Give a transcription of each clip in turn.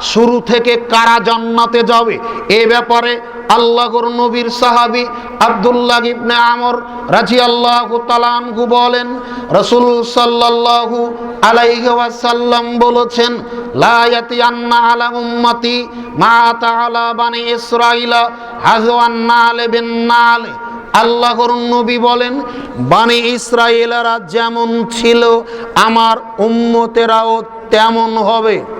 শুরু থেকে কারা জান্নাতে যাবে? এ ব্যাপারে আল্লাহর নবীর সাহাবী আব্দুল্লাহ ইবনে আমর রাজি রাজিয়াল্লাহু তাআলাহু বলেন, রসুল সাল্লাল্লাহু আলাইহি ওয়াসাল্লাম বলেছেন, লা ইয়াতিয়ান্না আলা উম্মতি মা তাআলা বানি ইসরাইলা হাজওয়ান নাল বিন নাল। আল্লাহর নবী বলেন, বানি ইসরায়েলেরা যেমন ছিল, আমার উম্মতেরাও তেমন হবে।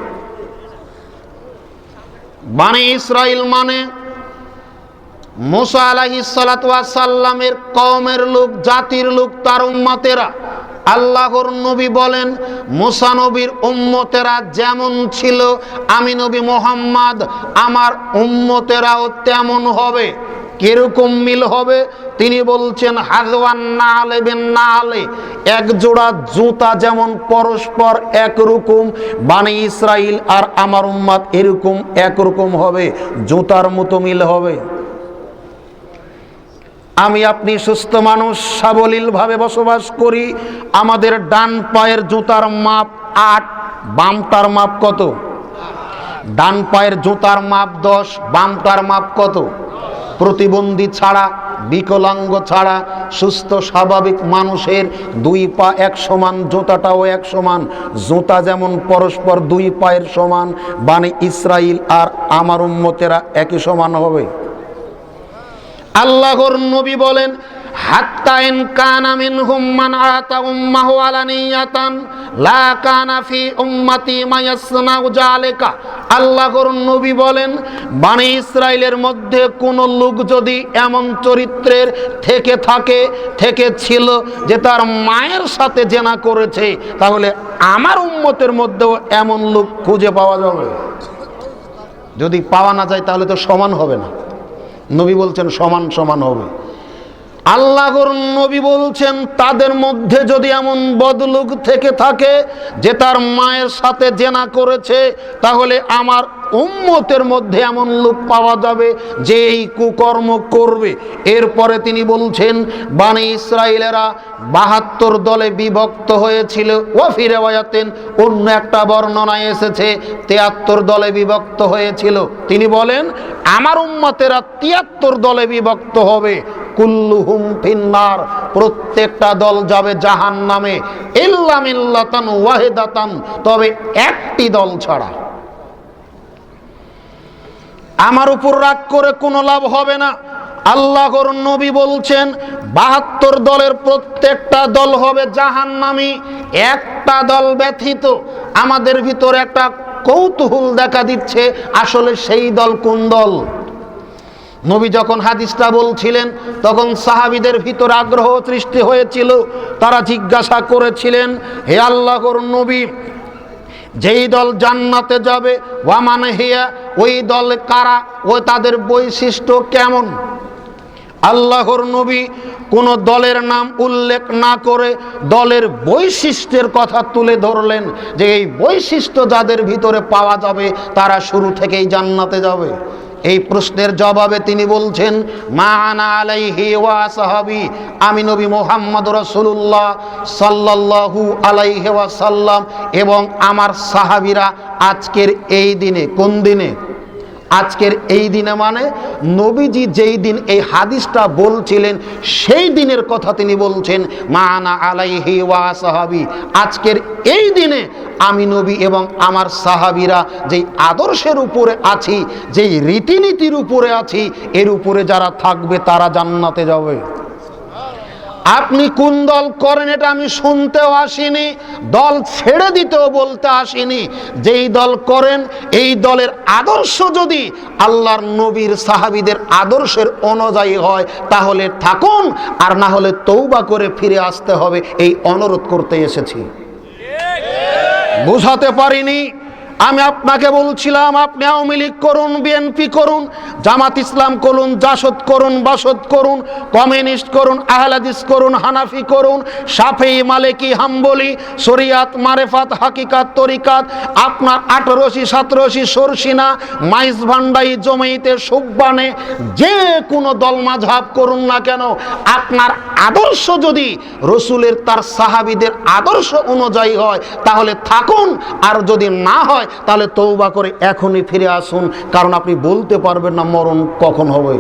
বানি ইসরায়েল মানে মোসা আলাহি সালাতামের কওমের লোক, জাতির লোক, তার উম্মতেরা। আল্লাহর নবী বলেন, মুসা নবীর উম্মতেরা যেমন ছিল, আমি নবী মোহাম্মদ, আমার উম্মতেরাও তেমন হবে। কীরকম মিল হবে? তিনি বলছেন, হাজওয়ান না আলে বেন না আলে এক জোড়া জুতা যেমন পরস্পর একরকম বানি ইসরাইল আর আমার উম্মাদ এরকম একরকম হবে, জুতার মতো মিল হবে। আমি আপনি সুস্থ মানুষ সাবলীলভাবে বসবাস করি, আমাদের ডান পায়ের জুতার মাপ আট বামটার মাপ কত? ডান পায়ের জুতার মাপ দশ বামটার মাপ কত? প্রতিবন্ধী ছাড়া বিকলাঙ্গ ছাড়া সুস্থ স্বাভাবিক মানুষের দুই পা এক সমান, জুতাটাও এক সমান, জুতা যেমন পরস্পর দুই পায়ের সমান মানে ইসরাইল আর আমার উম্মতেরা একই সমান হবে। আল্লাহর নবী বলেন হাত্তা ইন কানা মিনহুম মান আতা উম্মাহু আলানিয়াতান লা কানা ফি উম্মতি মা ইয়াসনাউ জালিকা আল্লাহর নবী বলেন ইসরাইলের মধ্যে কোন লোক যদি এমন চরিত্রের থেকে থাকে, থেকে ছিল যে তার মায়ের সাথে জেনা করেছে, তাহলে আমার উম্মতের মধ্যেও এমন লোক খুঁজে পাওয়া যাবে। যদি পাওয়া না যায়, তাহলে তো সমান হবে না। নবী বলছেন, সমান সমান হবে। আল্লাহর নবী বলছেন, তাদের মধ্যে যদি এমন বদলুক থেকে থাকে যে তার মায়ের সাথে জেনা করেছে, তাহলে আমার উম্মতের মধ্যে এমন লোক পাওয়া যাবে যে এই কুকর্ম করবে। এরপরে তিনি বলছেন, বানি ইসরায়েলেরা বাহাত্তর দলে বিভক্ত হয়েছিল। ও ফিরে বাজাতেন অন্য একটা বর্ণনায় এসেছে, তিয়াত্তর দলে বিভক্ত হয়েছিল। তিনি বলেন, আমার উম্মতেরা তিয়াত্তর দলে বিভক্ত হবে। কুল্লুহুম ফিন্নার, প্রত্যেকটা দল যাবে জাহান নামে ইল্লাম ইল্লাতান ওয়াহেদাতান, তবে একটি দল ছাড়া। আমার উপর রাগ করে কোনো লাভ হবে না। আল্লাহর নবী বলছেন, বাহাত্তর দলের প্রত্যেকটা দল হবে জাহান নামি একটা দল ব্যথিত। আমাদের ভিতরে একটা কৌতূহল দেখা দিচ্ছে, আসলে সেই দল কোন দল? নবী যখন হাদিসটা বলছিলেন, তখন সাহাবিদের ভিতর আগ্রহ সৃষ্টি হয়েছিল। তারা জিজ্ঞাসা করেছিলেন, হে আল্লাহর নবী, যেই দল জান্নাতে যাবে ওয়ামান হিয়া, ওই দল কারা, ও তাদের বৈশিষ্ট্য কেমন? আল্লাহর নবী কোন দলের নাম উল্লেখ না করে দলের বৈশিষ্ট্যের কথা তুলে ধরলেন, যে এই বৈশিষ্ট্য যাদের ভিতরে পাওয়া যাবে, তারা শুরু থেকেই জান্নাতে যাবে। এই প্রশ্নের জবাবে তিনি বলছেন আমি নবী মোহাম্মদ রসুল্লাহ সাল্লু আলাইহে ওয়াসাল্লাম এবং আমার সাহাবিরা আজকের এই দিনে, কোন দিনে? আজকের এই দিনে মানে নবীজি যেই দিন এই হাদিসটা বলছিলেন, সেই দিনের কথা তিনি বলছেন, মানা আলাইহি ওয়া সাহাবি। আজকের এই দিনে আমি নবী এবং আমার সাহাবিরা যেই আদর্শের উপরে আছি, যেই রীতিনীতির উপরে আছি, এর উপরে যারা থাকবে তারা জান্নাতে যাবে। আপনি কোন দল করেন এটা আমি শুনতেও আসিনি, দল ছেড়ে দিতেও বলতে আসিনি। যেই দল করেন, এই দলের আদর্শ যদি আল্লাহর নবীর সাহাবিদের আদর্শের অনুযায়ী হয়, তাহলে থাকুন, আর না হলে তৌবা করে ফিরে আসতে হবে, এই অনুরোধ করতে এসেছি। বুঝাতে পারিনি, আমি আপনাকে বলছিলাম, আপনি আওয়ামী লীগ করুন, বিএনপি করুন জামাত ইসলাম করুন, জাসদ করুন, বাসদ করুন, কমিউনিস্ট করুন, আহলাদিস করুন, হানাফি করুন সাফেই মালেকি, হাম্বলি, শরিয়াত, মারেফাত, হাকিকাত, তরিকাত, আপনার আঠারোশি, সতেরোশি, সরসিনা মাইস ভান্ডাই জমিতে সুব্বানে যে কোনো দল মাঝাব করুন না কেন, আপনার আদর্শ যদি রসুলের তার সাহাবিদের আদর্শ অনুযায়ী হয়, তাহলে থাকুন, আর যদি না হয়, তাহলে তৌবা করে এখনই ফিরে আসুন, কারণ আপনি বলতে পারবেন না মরণ কখন হবে?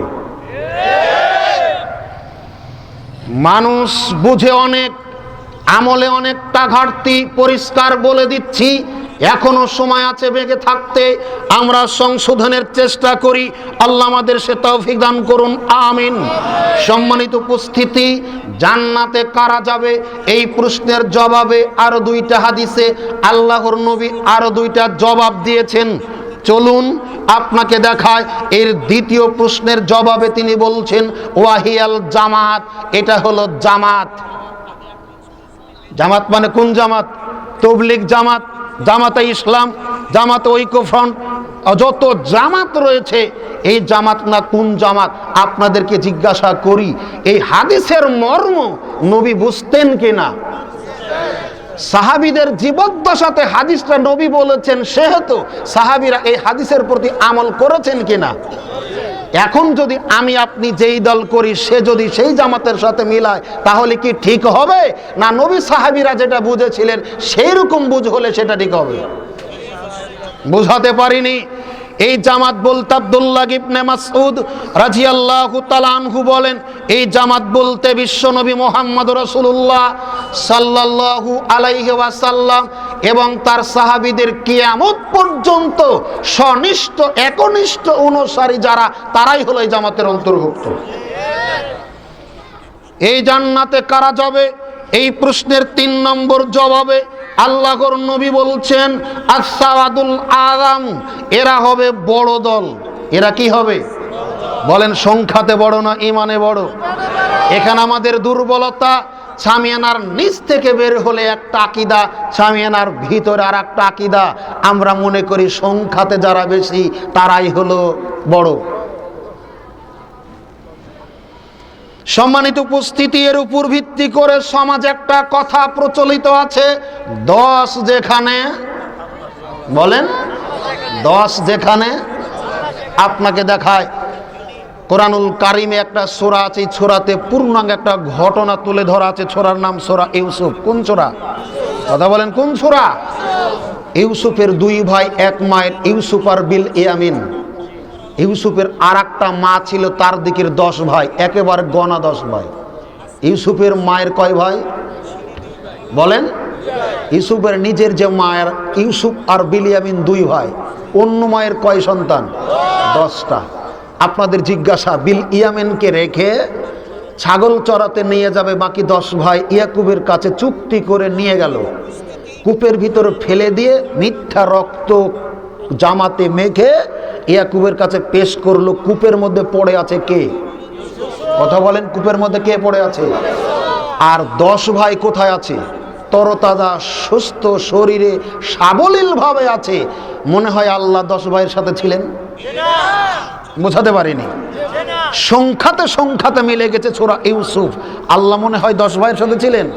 মানুষ বুঝে অনেক, আমলে অনেকটা ঘাটতি পরিষ্কার বলে দিচ্ছি। এখনও সময় আছে বেঁকে থাকতে। আমরা সংশোধনের চেষ্টা করি। আল্লাহ আমাদের সে তৌফিক দান করুন। আমিন। সম্মানিত উপস্থিতি, জান্নাতে কারা যাবে? এই প্রশ্নের জবাবে আরও দুইটা হাদিসে আল্লাহর নবী আরও দুইটা জবাব দিয়েছেন। চলুন আপনাকে দেখায়। এর দ্বিতীয় প্রশ্নের জবাবে তিনি বলছেন, ওয়াহিয়াল জামাত। এটা হলো জামাত। জামাত মানে কোন জামাত? তবলিগ জামাত, জামাতে ইসলাম, জামাত ঐক্য ফ্রন্ট যত জামাত রয়েছে, এই জামাত না কোন জামাত? আপনাদেরকে জিজ্ঞাসা করি, এই হাদিসের মর্ম নবী বুঝতেন কিনা? সাহাবিদের জীবদ্দশাতে হাদিসটা নবী বলেছেন, সেহেতু সাহাবিরা এই হাদিসের প্রতি আমল করেছেন কিনা? এখন যদি আমি আপনি যেই দল করি, সে যদি সেই জামাতের সাথে মিলায়, তাহলে কি ঠিক হবে? না নবী সাহাবিরা যেটা বুঝেছিলেন সেই রকম বুঝ হলে সেটা ঠিক হবে? বুঝাতে পারিনি। এই জামাত বলতে আব্দুল্লাহ ইবনে মাসউদ রাদিয়াল্লাহু তাআলা আনহু বলেন, এই জামাত বলতে বিশ্বনবী মোহাম্মদ রাসূলুল্লাহ সাল্লাল্লাহু আলাইহি ওয়াসাল্লাম এবং তার সাহাবীদের কিয়ামত পর্যন্ত সনিষ্ঠ, একনিষ্ঠ অনুসারী যারা, তারাই হলো এই জামাতের অন্তর্ভুক্ত। এই জান্নাতে কারা যাবে? এই প্রশ্নের তিন নম্বর জবাবে আল্লাহর নবী বলছেন আসাদুল আগাম এরা হবে বড় দল। এরা কি হবে? বলেন, সংখ্যাতে বড় না ইমানে বড়? এখানে আমাদের দুর্বলতা, সামিয়ানার নিচ থেকে বের হলে একটা আকিদা, সামিয়ানার ভিতরে আর একটা আকিদা। আমরা মনে করি, সংখ্যাতে যারা বেশি, তারাই হলো বড়। সম্মানিত উপস্থিতি, এর উপর ভিত্তি করে সমাজ একটা কথা প্রচলিত আছে, দশ যেখানে, বলেন, দশ যেখানে আপনাকে দেখায়, কোরআনুল কারিমে একটা সোরা আছে ছোরাতে পূর্ণাঙ্গ একটা ঘটনা তুলে ধরা আছে ছোরার নাম সোরা ইউসুফ, কোন ছোরা কথা বলেন, কোন ছোরা ইউসুফের দুই ভাই, এক মায়ের, ইউসুফ আর বিল ইয়ামিন। ইউসুফের আর মা ছিল তার দিকের দশ ভাই, একেবারে গনা দশ ভাই। ইউসুফের মায়ের কয় ভাই? বলেন। ইউসুফের নিজের যে মায়ের, ইউসুফ আর বিলিয়ামিন দুই ভাই, অন্য মায়ের কয় সন্তান? দশটা। আপনাদের জিজ্ঞাসা, বিল ইয়ামিনকে রেখে ছাগল চড়াতে নিয়ে যাবে বাকি দশ ভাই, ইয়াকুবের কাছে চুক্তি করে নিয়ে গেল। কূপের ভিতরে ফেলে দিয়ে মিথ্যা রক্ত জামাতে মেখে ইয়াকুবের কাছে পেশ করল, কূপের মধ্যে পড়ে আছে কে? কথা বলেন, কূপের মধ্যে কে পড়ে আছে? আর দশ ভাই কোথায় আছে? তরতাজা, সুস্থ শরীরে সাবলীল ভাবে আছে। মনে হয় আল্লাহ দশ ভাইয়ের সাথে ছিলেন। বোঝাতে পারিনি। সংখ্যাতে সংখ্যাতে মিলে গেছে ছোরা ইউসুফ। আল্লাহ মনে হয় দশ ভাইয়ের সাথে ছিলেন?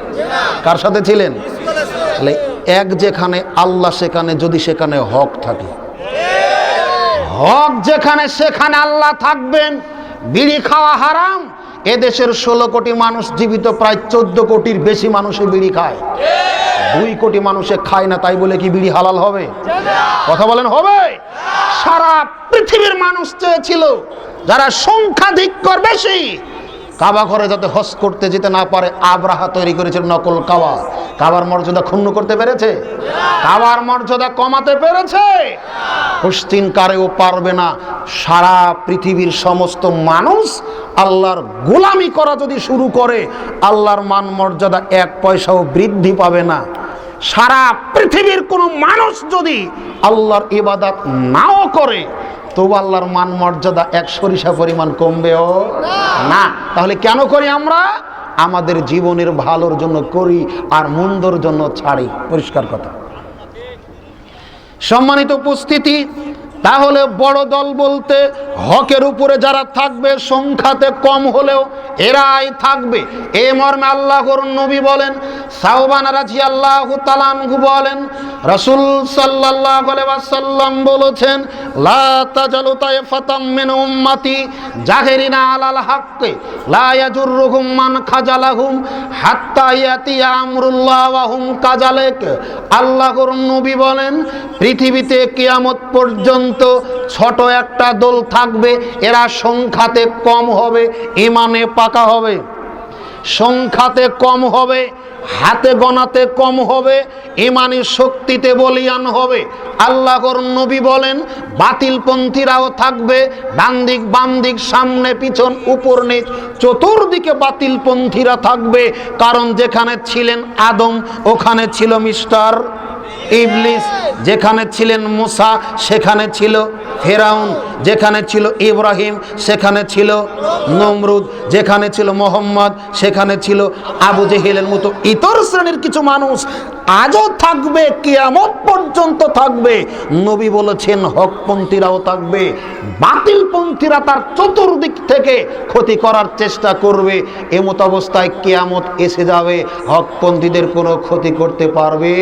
কার সাথে ছিলেন? তাহলে এক যেখানে, আল্লাহ সেখানে, যদি সেখানে হক থাকে। হক যেখানে সেখানে আল্লাহ থাকবেন। বিড়ি খাওয়া হারাম। এদেশের ষোলো কোটি মানুষ জীবিত, প্রায় চোদ্দ কোটির বেশি মানুষে বিড়ি খায়। দুই কোটি মানুষে খায় না, তাই বলে কি বিড়ি হালাল হবে? কথা বলেন, হবে? সারা পৃথিবীর মানুষ চেয়েছিল, যারা সংখ্যাধিক্যর বেশি কাবা ঘরে যাতে হস করতে যেতে না পারে, আবরাহা তৈরি করেছিল নকল কাবা। কাবার মর্যাদা ক্ষুণ্ণ করতে পেরেছে? কাবার মর্যাদা কমাতে পেরেছে? কুস্তিন কারেও পারবে না। সারা পৃথিবীর সমস্ত মানুষ আল্লাহর গোলামি করা যদি শুরু করে, আল্লাহর মান মর্যাদা এক পয়সাও বৃদ্ধি পাবে না। সারা পৃথিবীর কোনো মানুষ যদি আল্লাহর ইবাদত নাও করে তবু আল্লাহর মান মর্যাদা এক সরিষা পরিমাণ কমবেও না। তাহলে কেন করি আমরা? আমাদের জীবনের ভালোর জন্য করি আর মন্দর জন্য ছাড়ি। পরিষ্কার কথা। সম্মানিত উপস্থিতি তাহলে বড় দল বলতে হকের উপরে যারা থাকবে, সংখ্যাতে কম হলেও এরাই থাকবে। এ মর্মে আল্লাহর নবী বলেন সাহবান রাজি আল্লাহ তালানহু বলেন, রসুল সাল্লাহ সাল্লাম বলেছেন, লা তাজালু তাইফাতাম মিন খাজালাহুম আল্লাহর নবী বলেন, পৃথিবীতে কিয়ামত পর্যন্ত ছোট একটা দল থাকবে, এরা সংখ্যাতে কম হবে, ইমানে পাকা হবে। সংখ্যাতে কম হবে, হাতে গণাতে কম হবে, ইমানি শক্তিতে বলিয়ান হবে। আল্লাহর নবী বলেন, বাতিলপন্থীরাও থাকবে ডান দিক বাম দিক সামনে পিছন, উপর নিচ, চতুর্দিকে বাতিলপন্থীরা থাকবে, কারণ যেখানে ছিলেন আদম, ওখানে ছিল মিস্টার ইবলিস। যেখানে ছিলেন মুসা, সেখানে ছিল ফেরাউন, যেখানে ছিল ইব্রাহিম, সেখানে ছিল নমরুদ, যেখানে ছিল মোহাম্মদ, সেখানে ছিল আবু জেহেলের মতো ইতর শ্রেণির কিছু মানুষ আজও থাকবে, কিয়ামত পর্যন্ত থাকবে। নবী বলেছেন, হকপন্থীরাও থাকবে, বাতিলপন্থীরা তার চতুর্দিক থেকে ক্ষতি করার চেষ্টা করবে। এমত অবস্থায় কিয়ামত এসে যাবে, হকপন্থীদের কোনো ক্ষতি করতে পারবে?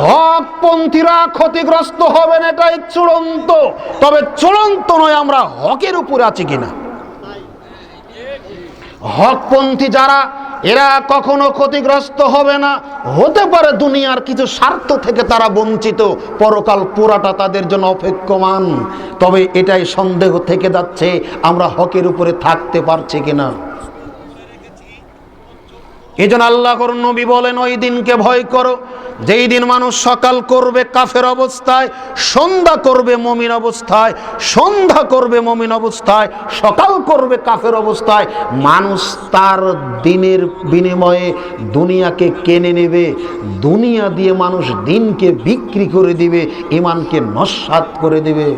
হকপন্থীরা ক্ষতিগ্রস্ত হবেন এটাই চূড়ান্ত। তবে চূড়ান্ত নয়, আমরা হকের উপর আছি কিনা? হকপন্থী যারা, এরা কখনো ক্ষতিগ্রস্ত হবে না। হতে পারে দুনিয়ার কিছু স্বার্থ থেকে তারা বঞ্চিত। পরকাল পুরাটা তাদের জন্য অপেক্ষমান। তবে এটাই সন্দেহ থেকে যাচ্ছে, আমরা হকের উপরে থাকতে পারছি কিনা? এই জন্য আল্লাহর নবী বলেন, ওই দিনকে ভয় করো। যেই দিন মানুষ সকাল করবে কাফের অবস্থায়, সন্ধ্যা করবে মমিন অবস্থায়, সন্ধ্যা করবে মমিন অবস্থায়, সকাল করবে কাফের অবস্থায়, মানুষ তার দিনের বিনিময়ে দুনিয়াকে কেনে নেবে। দুনিয়া দিয়ে মানুষ দিনকে বিক্রি করে দিবে ইমানকে নস্বাত করে দিবে।